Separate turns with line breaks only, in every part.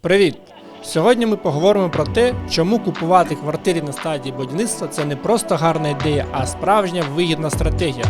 Привіт! Сьогодні ми поговоримо про те, чому купувати квартири на стадії будівництва це не просто гарна ідея, а справжня вигідна стратегія.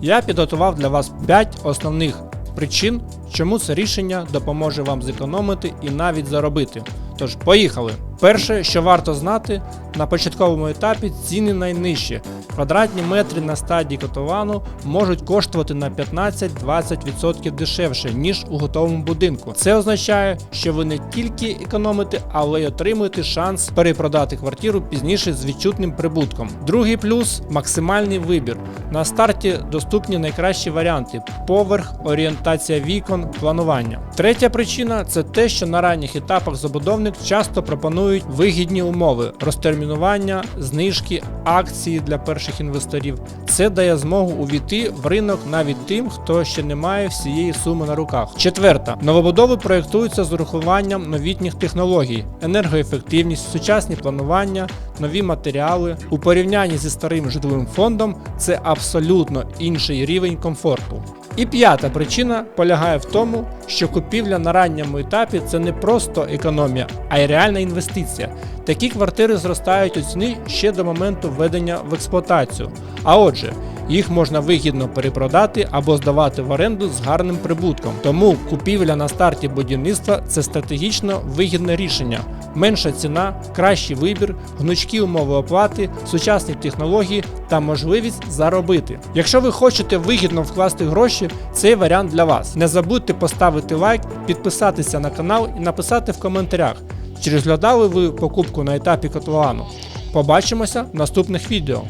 Я підготував для вас 5 основних причин, чому це рішення допоможе вам зекономити і навіть заробити. Тож, поїхали! Перше, що варто знати, на початковому етапі ціни найнижчі. Квадратні метри на стадії котовану можуть коштувати на 15-20% дешевше, ніж у готовому будинку. Це означає, що ви не тільки економите, але й отримуєте шанс перепродати квартиру пізніше з відчутним прибутком. Другий плюс максимальний вибір. На старті доступні найкращі варіанти: поверх, орієнтація вікон, планування. Третя причина це те, що на ранніх етапах забудовник часто пропонують вигідні умови розтермінування, знижки, акції для перших інвесторів. Це дає змогу увійти в ринок навіть тим, хто ще не має всієї суми на руках. Четверта новобудови проєктуються з урахуванням новітніх технологій, енергоефективність, сучасні планування, нові матеріали. У порівнянні зі старим житловим фондом це абсолютно інший рівень комфорту. І п'ята причина полягає в тому, що купівля на ранньому етапі це не просто економія, а й реальна інвестиція. Такі квартири зростають у ціні ще до моменту введення в експлуатацію. А отже, їх можна вигідно перепродати або здавати в оренду з гарним прибутком. Тому купівля на старті будівництва це стратегічно вигідне рішення. Менша ціна, кращий вибір, гнучкі умови оплати, сучасні технології та можливість заробити. Якщо ви хочете вигідно вкласти гроші, цей варіант для вас. Не забудьте поставити лайк, підписатися на канал і написати в коментарях, чи розглядали ви покупку на етапі котловану. Побачимося в наступних відео.